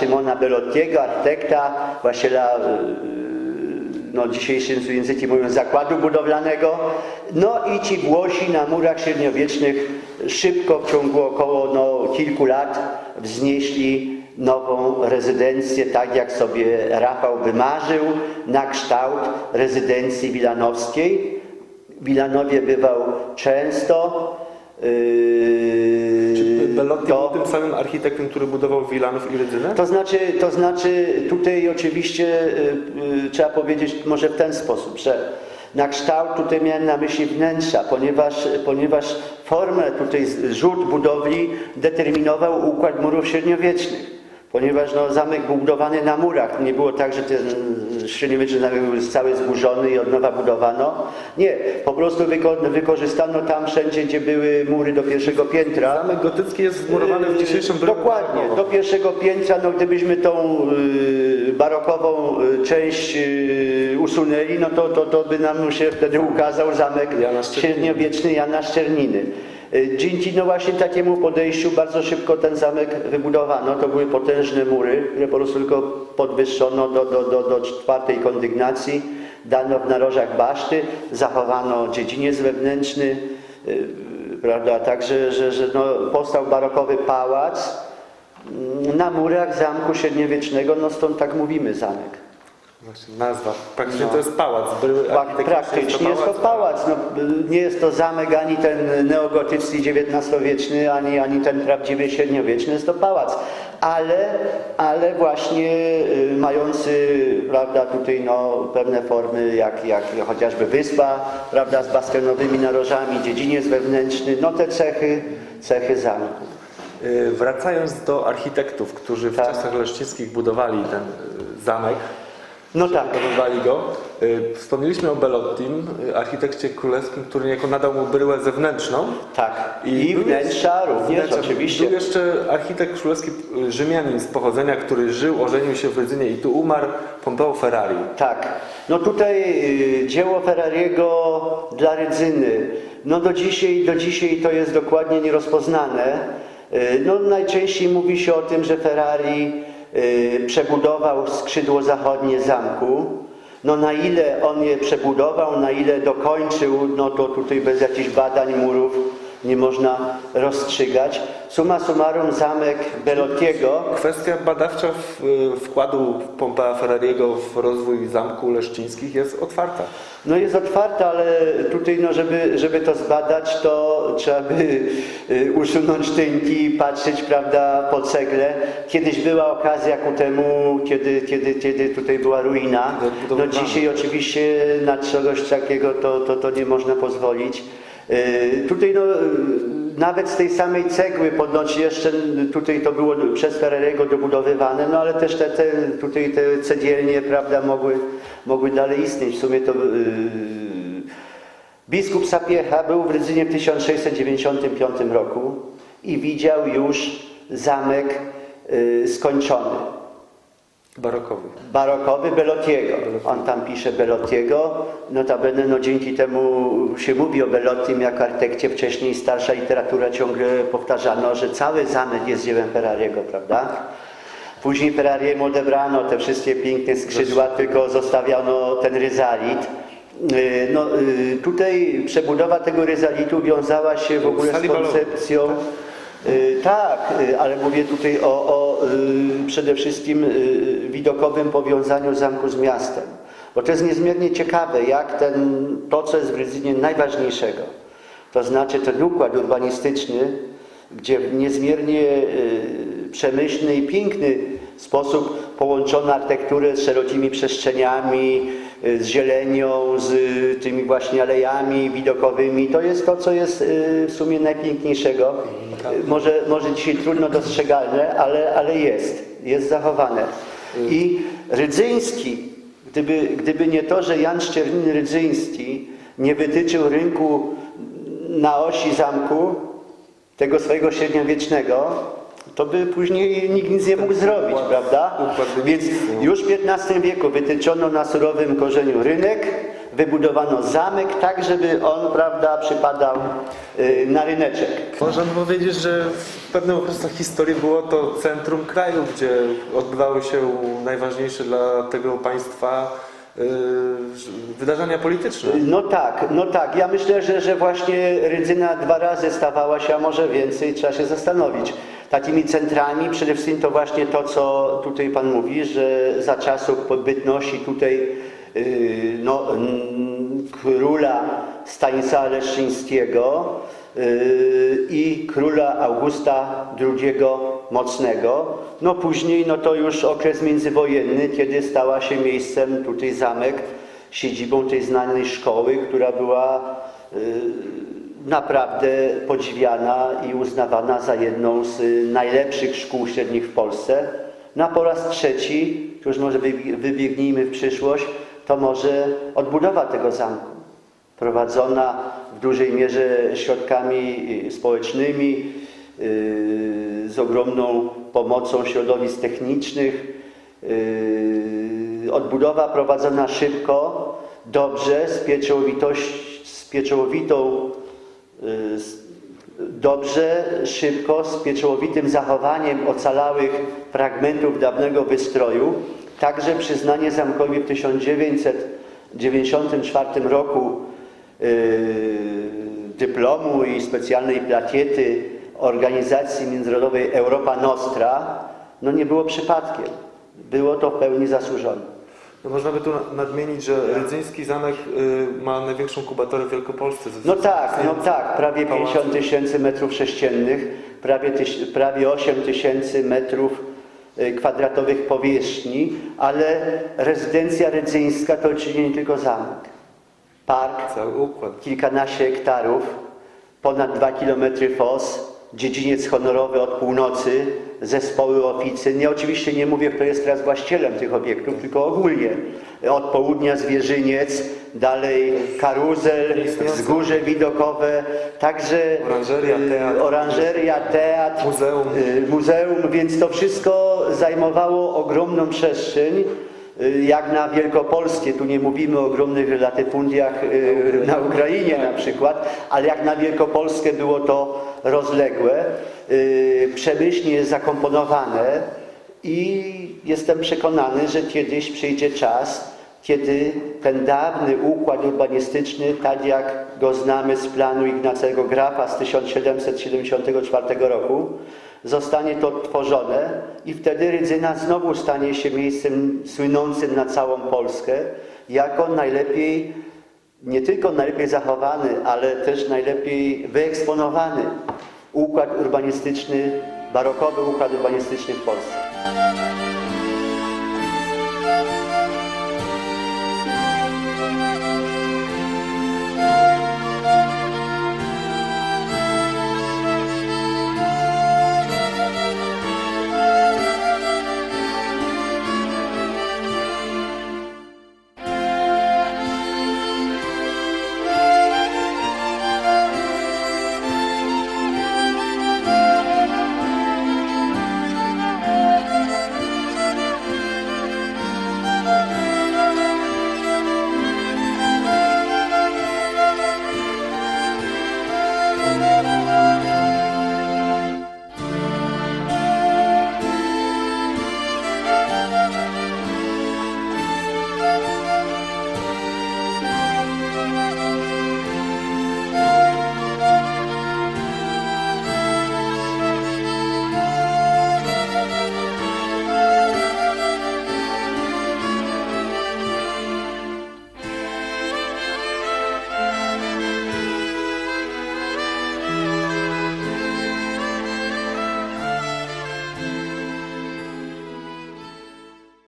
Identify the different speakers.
Speaker 1: Szymona Belottiego, architekta, właściciela y, no, dzisiejszym językiem mówiąc zakładu budowlanego. No i ci Włosi na murach średniowiecznych szybko w ciągu około no, kilku lat wznieśli nową rezydencję, tak jak sobie Rafał wymarzył, na kształt rezydencji wilanowskiej. W Wilanowie bywał często. Yy,
Speaker 2: Bellotti
Speaker 1: to-
Speaker 2: był tym samym architektem, który budował Wilanów i Rydzynę?
Speaker 1: to znaczy, to znaczy tutaj oczywiście y, y, trzeba powiedzieć może w ten sposób, że na kształt tutaj miałem na myśli wnętrza, ponieważ, ponieważ formę tutaj rzut budowli determinował układ murów średniowiecznych. Ponieważ no, zamek był budowany na murach. Nie było tak, że ten średniowieczny zamek był cały zburzony i od nowa budowano. Nie, po prostu wyko- wykorzystano tam wszędzie, gdzie były mury do pierwszego piętra.
Speaker 2: Zamek gotycki jest wmurowany w dzisiejszym
Speaker 1: Yy, Dokładnie, do pierwszego piętra, no gdybyśmy tą y, barokową y, część y, usunęli, no to, to, to by nam się wtedy ukazał zamek
Speaker 2: Jana
Speaker 1: średniowieczny Jana Szczerniny. Y, Dzięki no właśnie takiemu podejściu bardzo szybko ten zamek wybudowano. To były potężne mury, które po prostu tylko podwyższono do, do, do, do czwartej kondygnacji. Dano w narożach baszty, zachowano dziedziniec wewnętrzny, y, prawda, także, że, że no, powstał barokowy pałac na murach zamku średniowiecznego, no stąd tak mówimy zamek.
Speaker 2: Właśnie, nazwa. Praktycznie
Speaker 1: No.
Speaker 2: to jest pałac. Były
Speaker 1: Pa-
Speaker 2: architekci-
Speaker 1: Praktycznie jest to pałac. No, nie jest to zamek ani ten neogotycki XIX-wieczny, ani, ani ten prawdziwy średniowieczny, jest to pałac. Ale, ale właśnie y, mający prawda, tutaj no, pewne formy, jak, jak chociażby wyspa prawda, z baskenowymi narożami, dziedziniec wewnętrzny, no te cechy, cechy zamku.
Speaker 2: Y, Wracając do architektów, którzy w
Speaker 1: Tak.
Speaker 2: czasach leszczyńskich budowali ten y, zamek,
Speaker 1: No tak.
Speaker 2: budowali go, y, wspomnieliśmy o Bellottim, y, architekcie królewskim, który niejako nadał mu bryłę zewnętrzną.
Speaker 1: Tak. I,
Speaker 2: był
Speaker 1: wnętrza również
Speaker 2: wnętrza.
Speaker 1: oczywiście.
Speaker 2: Był jeszcze architekt królewski y, Rzymianin z pochodzenia, który żył, ożenił się w Rydzynie i tu umarł, Pompeo Ferrari.
Speaker 1: Tak. No tutaj dzieło Ferrariego dla Rydzyny, no do dzisiaj, do dzisiaj to jest dokładnie nierozpoznane. No najczęściej mówi się o tym, że Ferrari przebudował skrzydło zachodnie zamku. No na ile on je przebudował, na ile dokończył, no to tutaj bez jakichś badań murów nie można rozstrzygać. Summa summarum zamek Bellottiego
Speaker 2: Kwestia badawcza w, wkładu Pompea Ferrariego w rozwój zamku leszczyńskich jest otwarta.
Speaker 1: No jest otwarta, ale tutaj no, żeby, żeby to zbadać, to trzeba by y, usunąć tynki i patrzeć, prawda, po cegle. Kiedyś była okazja ku temu, kiedy, kiedy, kiedy tutaj była ruina. No dzisiaj oczywiście na czegoś takiego to, to, to nie można pozwolić. Y, Tutaj no, y, nawet z tej samej cegły ponoć jeszcze tutaj to było przez Ferrariego dobudowywane, no ale też te, te, tutaj te cegielnie, prawda, mogły, mogły dalej istnieć. W sumie to yy, biskup Sapiecha był w Rydzynie w 1695 roku i widział już zamek yy, skończony.
Speaker 2: Barokowy.
Speaker 1: Barokowy Bellottiego. On tam pisze Bellottiego. Notabene no, dzięki temu się mówi o Bellottim jako architekcie. Wcześniej starsza literatura ciągle powtarzano, że cały zamek jest dziełem Ferrariego, prawda? Później Ferrariemu odebrano te wszystkie piękne skrzydła, tylko zostawiano ten ryzalit. Yy, No, yy, tutaj przebudowa tego ryzalitu wiązała się w ogóle z koncepcją Y, Tak, y, ale mówię tutaj o, o y, przede wszystkim y, widokowym powiązaniu zamku z miastem. Bo to jest niezmiernie ciekawe, jak ten, to, co jest w Rydzynie najważniejszego, to znaczy ten układ urbanistyczny, gdzie w niezmiernie y, przemyślny i piękny sposób połączono architekturę z szerokimi przestrzeniami, y, z zielenią, z y, tymi właśnie alejami widokowymi. To jest to, co jest y, w sumie najpiękniejszego. Może, może dzisiaj trudno dostrzegalne, ale, ale jest. Jest zachowane. I Rydzyński, gdyby, gdyby nie to, że Jan Szczerniny Rydzyński nie wytyczył rynku na osi zamku, tego swojego średniowiecznego, to by później nikt nic nie mógł zrobić, prawda? Więc już w XV wieku wytyczono na surowym korzeniu rynek, wybudowano zamek tak, żeby on, prawda, przypadał y, na ryneczek.
Speaker 2: Można by powiedzieć, że w pewnym okresie historii było to centrum kraju, gdzie odbywały się najważniejsze dla tego państwa yy, wydarzenia polityczne.
Speaker 1: No tak, no tak. Ja myślę, że, że właśnie Rydzyna dwa razy stawała się, a może więcej, trzeba się zastanowić. Takimi centrami przede wszystkim to właśnie to, co tutaj Pan mówi, że za czasów bytności tutaj no, mm, króla Stanisława Leszczyńskiego yy, i króla Augusta II Mocnego. No później no to już okres międzywojenny, kiedy stała się miejscem tutaj zamek, siedzibą tej znanej szkoły, która była y, naprawdę podziwiana i uznawana za jedną z y, najlepszych szkół średnich w Polsce. Na po raz trzeci, już może wybi- wybiegnijmy w przyszłość, to może odbudowa tego zamku prowadzona w dużej mierze środkami y, społecznymi, y, z ogromną pomocą środowisk technicznych. y, Odbudowa prowadzona szybko, dobrze, z, z pieczołowitą, dobrze, szybko, z pieczołowitym zachowaniem ocalałych fragmentów dawnego wystroju. Także przyznanie zamkowi w 1994 roku y, dyplomu i specjalnej plakiety organizacji międzynarodowej Europa Nostra, no nie było przypadkiem. Było to w pełni zasłużone.
Speaker 2: No można by tu na- nadmienić, że Rydzyński Zamek y, ma największą kubatorę w Wielkopolsce. ze
Speaker 1: No tak, no tak, prawie
Speaker 2: pałacu.
Speaker 1: 50 tysięcy metrów sześciennych, prawie, tyś, prawie 8 tysięcy metrów kwadratowych powierzchni, ale rezydencja rydzyńska to oczywiście nie tylko zamek. Park, kilkanaście hektarów, ponad 2 km fos, dziedziniec honorowy od północy, zespoły oficyn. Ja oczywiście nie mówię, kto jest teraz właścicielem tych obiektów, tylko ogólnie. Od południa Zwierzyniec, dalej karuzel, wzgórze widokowe, także
Speaker 2: Oranżeria,
Speaker 1: y,
Speaker 2: teatr.
Speaker 1: oranżeria, teatr,
Speaker 2: Muzeum.
Speaker 1: y, muzeum, więc to wszystko zajmowało ogromną przestrzeń. y, Jak na Wielkopolskie, tu nie mówimy o ogromnych latyfundiach y, na Ukrainie na przykład, ale jak na Wielkopolskę było to rozległe, y, przemyślnie zakomponowane i jestem przekonany, że kiedyś przyjdzie czas, kiedy ten dawny układ urbanistyczny, tak jak go znamy z planu Ignacego Grafa z 1774 roku, zostanie to odtworzone i wtedy Rydzyna znowu stanie się miejscem słynącym na całą Polskę jako najlepiej, nie tylko najlepiej zachowany, ale też najlepiej wyeksponowany układ urbanistyczny, barokowy układ urbanistyczny w Polsce.